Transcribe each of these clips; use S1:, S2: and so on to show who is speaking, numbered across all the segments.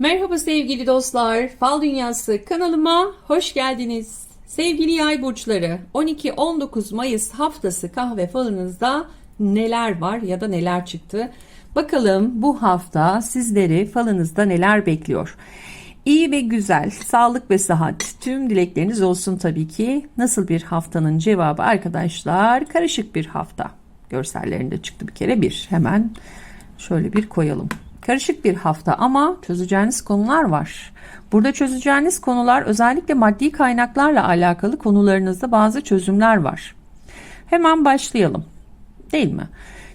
S1: Merhaba sevgili dostlar. Fal Dünyası kanalıma hoş geldiniz. Sevgili yay burçları 12-19 Mayıs haftası kahve falınızda neler var ya da neler çıktı? Bakalım bu hafta sizleri falınızda neler bekliyor? İyi ve güzel, sağlık ve sıhhat tüm dilekleriniz olsun tabii ki. Nasıl bir haftanın cevabı arkadaşlar? Karışık bir hafta. Görsellerinde çıktı bir kere bir. Hemen şöyle bir koyalım. Karışık bir hafta ama çözeceğiniz konular var. Burada çözeceğiniz konular özellikle maddi kaynaklarla alakalı konularınızda bazı çözümler var. Hemen başlayalım. Değil mi?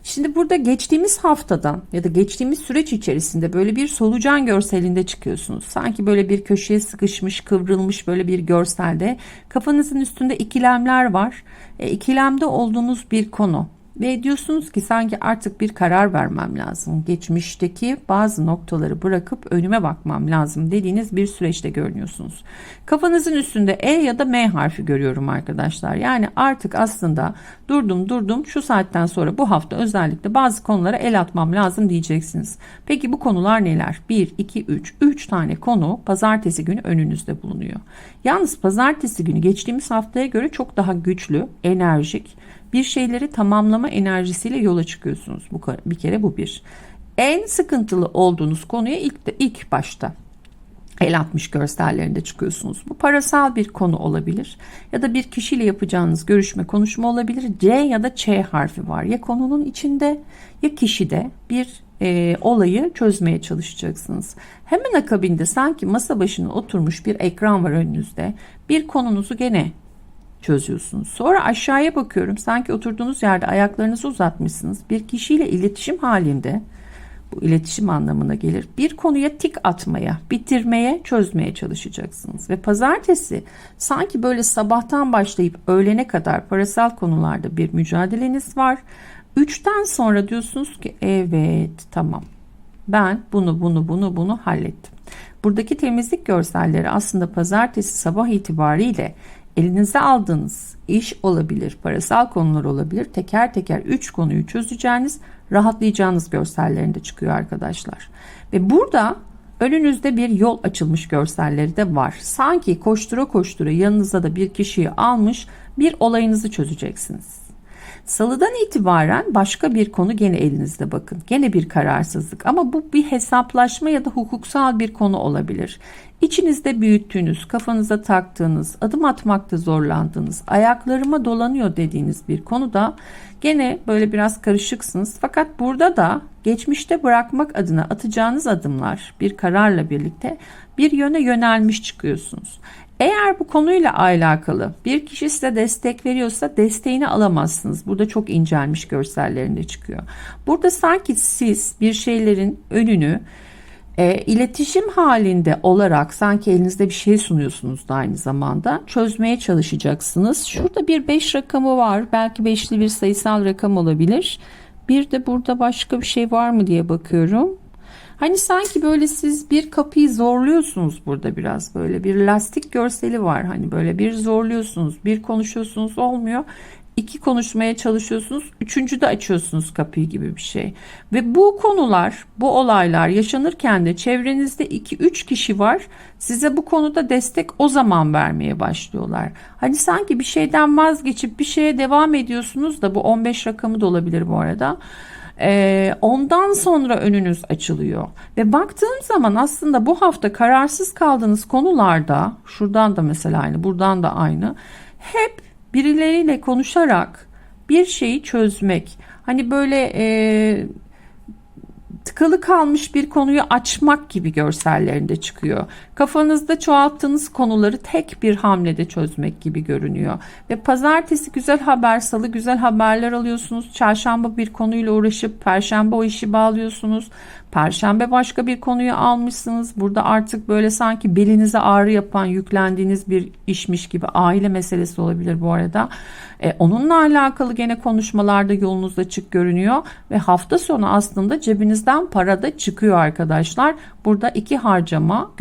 S1: Şimdi burada geçtiğimiz haftadan ya da geçtiğimiz süreç içerisinde böyle bir solucan görselinde çıkıyorsunuz. Sanki böyle bir köşeye sıkışmış, kıvrılmış böyle bir görselde kafanızın üstünde ikilemler var. E, ikilemde olduğunuz bir konu. Ve diyorsunuz ki sanki artık bir karar vermem lazım. Geçmişteki bazı noktaları bırakıp önüme bakmam lazım dediğiniz bir süreçte görünüyorsunuz. Kafanızın üstünde E ya da M harfi görüyorum arkadaşlar. Yani artık aslında durdum durdum şu saatten sonra bu hafta özellikle bazı konulara el atmam lazım diyeceksiniz. Peki bu konular neler? 1, 2, 3. 3 tane konu pazartesi günü önünüzde bulunuyor. Yalnız pazartesi günü geçtiğimiz haftaya göre çok daha güçlü, enerjik bir şeyleri tamamlama enerjisiyle yola çıkıyorsunuz. Bu bir kere bu bir. En sıkıntılı olduğunuz konuya ilk de ilk başta el atmış görsellerinde çıkıyorsunuz. Bu parasal bir konu olabilir ya da bir kişiyle yapacağınız görüşme konuşma olabilir. C ya da Ç harfi var. Ya konunun içinde ya kişide bir e, olayı çözmeye çalışacaksınız. Hemen akabinde sanki masa başına oturmuş bir ekran var önünüzde. Bir konunuzu gene çözüyorsunuz. Sonra aşağıya bakıyorum. Sanki oturduğunuz yerde ayaklarınızı uzatmışsınız. Bir kişiyle iletişim halinde bu iletişim anlamına gelir. Bir konuya tik atmaya, bitirmeye, çözmeye çalışacaksınız. Ve pazartesi sanki böyle sabahtan başlayıp öğlene kadar parasal konularda bir mücadeleniz var. Üçten sonra diyorsunuz ki evet tamam ben bunu bunu bunu bunu hallettim. Buradaki temizlik görselleri aslında pazartesi sabah itibariyle elinize aldığınız iş olabilir, parasal konular olabilir. Teker teker 3 konuyu çözeceğiniz, rahatlayacağınız görsellerinde çıkıyor arkadaşlar. Ve burada önünüzde bir yol açılmış görselleri de var. Sanki koştura koştura yanınıza da bir kişiyi almış bir olayınızı çözeceksiniz. Salıdan itibaren başka bir konu gene elinizde bakın. Gene bir kararsızlık ama bu bir hesaplaşma ya da hukuksal bir konu olabilir. İçinizde büyüttüğünüz, kafanıza taktığınız, adım atmakta zorlandığınız, ayaklarıma dolanıyor dediğiniz bir konuda gene böyle biraz karışıksınız. Fakat burada da geçmişte bırakmak adına atacağınız adımlar bir kararla birlikte bir yöne yönelmiş çıkıyorsunuz. Eğer bu konuyla alakalı bir kişi size destek veriyorsa desteğini alamazsınız. Burada çok incelmiş görsellerinde çıkıyor. Burada sanki siz bir şeylerin önünü e, iletişim halinde olarak sanki elinizde bir şey sunuyorsunuz da aynı zamanda çözmeye çalışacaksınız. Şurada bir 5 rakamı var. Belki beşli bir sayısal rakam olabilir. Bir de burada başka bir şey var mı diye bakıyorum. Hani sanki böyle siz bir kapıyı zorluyorsunuz burada biraz böyle bir lastik görseli var. Hani böyle bir zorluyorsunuz, bir konuşuyorsunuz olmuyor iki konuşmaya çalışıyorsunuz. Üçüncü de açıyorsunuz kapıyı gibi bir şey. Ve bu konular, bu olaylar yaşanırken de çevrenizde iki üç kişi var. Size bu konuda destek o zaman vermeye başlıyorlar. Hani sanki bir şeyden vazgeçip bir şeye devam ediyorsunuz da bu 15 rakamı da olabilir bu arada. Ee, ondan sonra önünüz açılıyor ve baktığım zaman aslında bu hafta kararsız kaldığınız konularda şuradan da mesela aynı buradan da aynı hep birileriyle konuşarak bir şeyi çözmek. Hani böyle e, tıkalı kalmış bir konuyu açmak gibi görsellerinde çıkıyor. Kafanızda çoğalttığınız konuları tek bir hamlede çözmek gibi görünüyor. Ve pazartesi güzel haber, salı güzel haberler alıyorsunuz. Çarşamba bir konuyla uğraşıp perşembe o işi bağlıyorsunuz. Perşembe başka bir konuyu almışsınız. Burada artık böyle sanki belinize ağrı yapan, yüklendiğiniz bir işmiş gibi aile meselesi olabilir bu arada. E, onunla alakalı gene konuşmalarda yolunuz açık görünüyor ve hafta sonu aslında cebinizden para da çıkıyor arkadaşlar. Burada iki harcama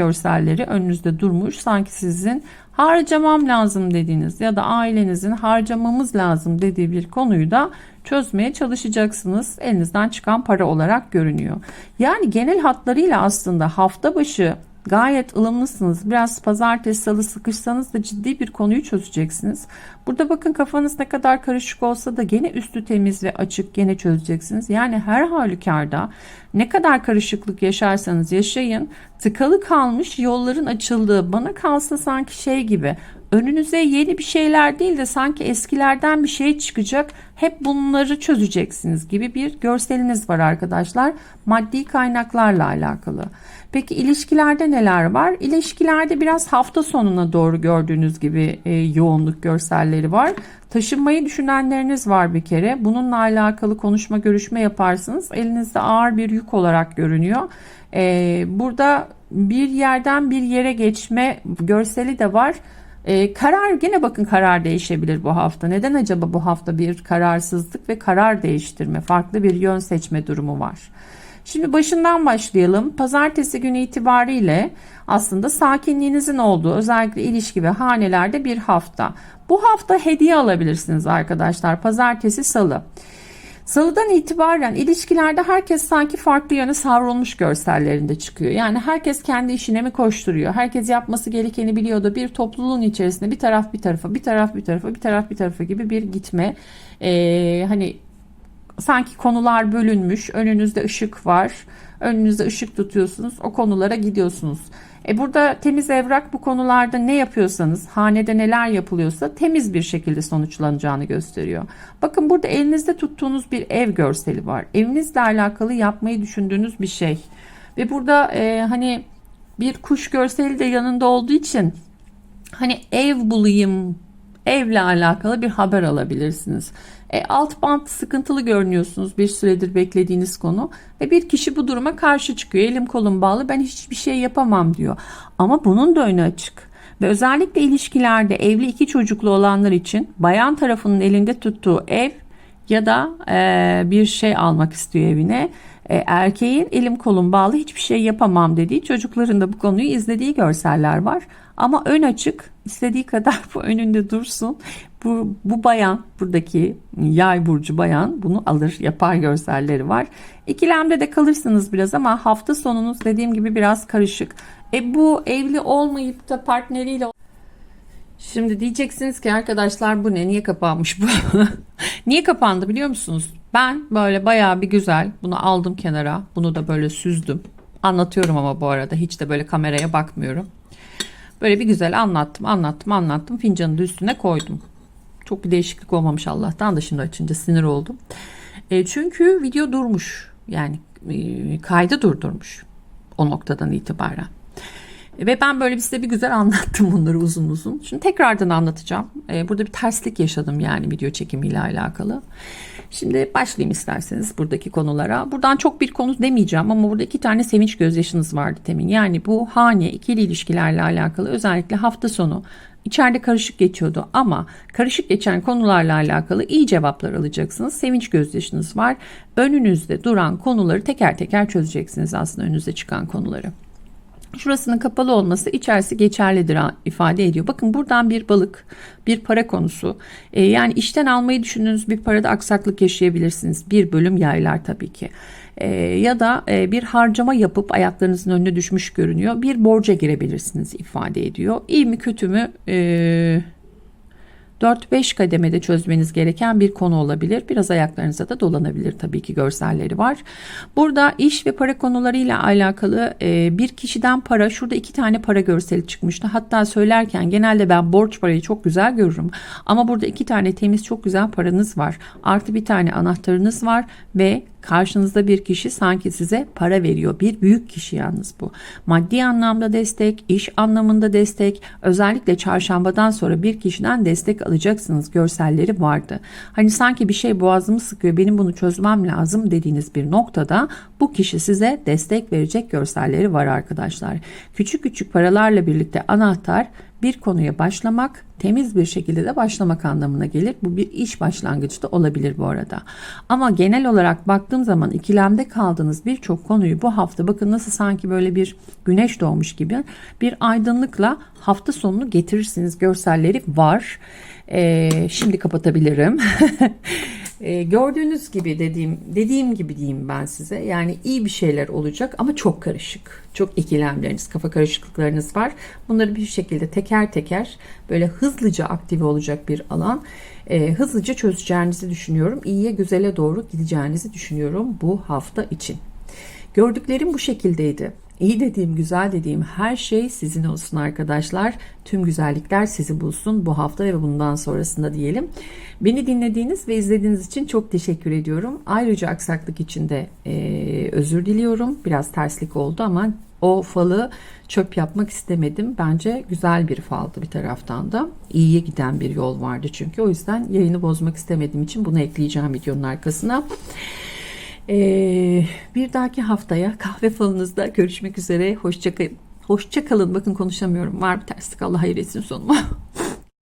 S1: görselleri önünüzde durmuş. Sanki sizin harcamam lazım dediğiniz ya da ailenizin harcamamız lazım dediği bir konuyu da çözmeye çalışacaksınız. Elinizden çıkan para olarak görünüyor. Yani genel hatlarıyla aslında hafta başı gayet ılımlısınız. Biraz pazartesi salı sıkışsanız da ciddi bir konuyu çözeceksiniz. Burada bakın kafanız ne kadar karışık olsa da gene üstü temiz ve açık gene çözeceksiniz. Yani her halükarda ne kadar karışıklık yaşarsanız yaşayın tıkalı kalmış yolların açıldığı bana kalsa sanki şey gibi önünüze yeni bir şeyler değil de sanki eskilerden bir şey çıkacak. Hep bunları çözeceksiniz gibi bir görseliniz var arkadaşlar. Maddi kaynaklarla alakalı. Peki ilişkilerde neler var? İlişkilerde biraz hafta sonuna doğru gördüğünüz gibi e, yoğunluk görselleri var. Taşınmayı düşünenleriniz var bir kere. Bununla alakalı konuşma görüşme yaparsınız. Elinizde ağır bir yük olarak görünüyor. E, burada bir yerden bir yere geçme görseli de var. Ee, karar gene bakın karar değişebilir bu hafta. Neden acaba bu hafta bir kararsızlık ve karar değiştirme, farklı bir yön seçme durumu var. Şimdi başından başlayalım. Pazartesi günü itibariyle aslında sakinliğinizin olduğu özellikle ilişki ve hanelerde bir hafta. Bu hafta hediye alabilirsiniz arkadaşlar. Pazartesi, salı. Salıdan itibaren ilişkilerde herkes sanki farklı yöne savrulmuş görsellerinde çıkıyor. Yani herkes kendi işine mi koşturuyor? Herkes yapması gerekeni biliyor da bir topluluğun içerisinde bir taraf bir tarafa, bir taraf bir tarafa, bir taraf bir tarafa gibi bir gitme. Ee, hani sanki konular bölünmüş, önünüzde ışık var. Önünüzde ışık tutuyorsunuz, o konulara gidiyorsunuz. E burada temiz evrak bu konularda ne yapıyorsanız, hanede neler yapılıyorsa temiz bir şekilde sonuçlanacağını gösteriyor. Bakın burada elinizde tuttuğunuz bir ev görseli var. Evinizle alakalı yapmayı düşündüğünüz bir şey. Ve burada e, hani bir kuş görseli de yanında olduğu için hani ev bulayım, evle alakalı bir haber alabilirsiniz. E, alt bant sıkıntılı görünüyorsunuz bir süredir beklediğiniz konu ve bir kişi bu duruma karşı çıkıyor. Elim kolum bağlı ben hiçbir şey yapamam diyor. Ama bunun da önü açık. Ve özellikle ilişkilerde evli iki çocuklu olanlar için bayan tarafının elinde tuttuğu ev ya da e, bir şey almak istiyor evine. E, erkeğin elim kolum bağlı hiçbir şey yapamam dediği çocukların da bu konuyu izlediği görseller var. Ama ön açık istediği kadar bu önünde dursun. Bu, bu bayan buradaki yay burcu bayan bunu alır yapar görselleri var. İkilemde de kalırsınız biraz ama hafta sonunuz dediğim gibi biraz karışık. E bu evli olmayıp da partneriyle Şimdi diyeceksiniz ki arkadaşlar bu ne? Niye kapanmış bu? Niye kapandı biliyor musunuz? Ben böyle bayağı bir güzel bunu aldım kenara. Bunu da böyle süzdüm. Anlatıyorum ama bu arada hiç de böyle kameraya bakmıyorum. Böyle bir güzel anlattım, anlattım, anlattım. Fincanı da üstüne koydum. Çok bir değişiklik olmamış Allah'tan da şimdi açınca sinir oldum. E, çünkü video durmuş. Yani e, kaydı durdurmuş o noktadan itibaren. Ve ben böyle size bir güzel anlattım bunları uzun uzun. Şimdi tekrardan anlatacağım. Ee, burada bir terslik yaşadım yani video çekimiyle alakalı. Şimdi başlayayım isterseniz buradaki konulara. Buradan çok bir konu demeyeceğim ama burada iki tane sevinç gözyaşınız vardı temin. Yani bu hane ikili ilişkilerle alakalı özellikle hafta sonu içeride karışık geçiyordu ama karışık geçen konularla alakalı iyi cevaplar alacaksınız. Sevinç gözyaşınız var. Önünüzde duran konuları teker teker çözeceksiniz aslında önünüze çıkan konuları. Şurasının kapalı olması içerisi geçerlidir ifade ediyor. Bakın buradan bir balık, bir para konusu. Ee, yani işten almayı düşündüğünüz bir parada aksaklık yaşayabilirsiniz. Bir bölüm yaylar tabii ki. Ee, ya da e, bir harcama yapıp ayaklarınızın önüne düşmüş görünüyor. Bir borca girebilirsiniz ifade ediyor. İyi mi kötü mü? Ee, 4-5 kademede çözmeniz gereken bir konu olabilir. Biraz ayaklarınıza da dolanabilir tabii ki görselleri var. Burada iş ve para konularıyla alakalı e, bir kişiden para şurada iki tane para görseli çıkmıştı. Hatta söylerken genelde ben borç parayı çok güzel görürüm. Ama burada iki tane temiz çok güzel paranız var. Artı bir tane anahtarınız var ve Karşınızda bir kişi sanki size para veriyor. Bir büyük kişi yalnız bu. Maddi anlamda destek, iş anlamında destek, özellikle çarşambadan sonra bir kişiden destek alacaksınız görselleri vardı. Hani sanki bir şey boğazımı sıkıyor benim bunu çözmem lazım dediğiniz bir noktada bu kişi size destek verecek görselleri var arkadaşlar. Küçük küçük paralarla birlikte anahtar bir konuya başlamak, temiz bir şekilde de başlamak anlamına gelir. Bu bir iş başlangıcı da olabilir bu arada. Ama genel olarak baktığım zaman ikilemde kaldığınız birçok konuyu bu hafta bakın nasıl sanki böyle bir güneş doğmuş gibi bir aydınlıkla hafta sonunu getirirsiniz. Görselleri var. Ee, şimdi kapatabilirim. Ee, gördüğünüz gibi dediğim dediğim gibi diyeyim ben size. Yani iyi bir şeyler olacak ama çok karışık. Çok ikilemleriniz, kafa karışıklıklarınız var. Bunları bir şekilde teker teker böyle hızlıca aktive olacak bir alan. Ee, hızlıca çözeceğinizi düşünüyorum. İyiye güzele doğru gideceğinizi düşünüyorum bu hafta için. Gördüklerim bu şekildeydi. İyi dediğim, güzel dediğim her şey sizin olsun arkadaşlar. Tüm güzellikler sizi bulsun bu hafta ve bundan sonrasında diyelim. Beni dinlediğiniz ve izlediğiniz için çok teşekkür ediyorum. Ayrıca aksaklık için de e, özür diliyorum. Biraz terslik oldu ama o falı çöp yapmak istemedim. Bence güzel bir faldı bir taraftan da. İyiye giden bir yol vardı çünkü. O yüzden yayını bozmak istemediğim için bunu ekleyeceğim videonun arkasına. Ee, bir dahaki haftaya kahve falınızda görüşmek üzere. Hoşça. Hoşça kalın. Bakın konuşamıyorum. Var bir terslik. Allah hayır etsin sonuma.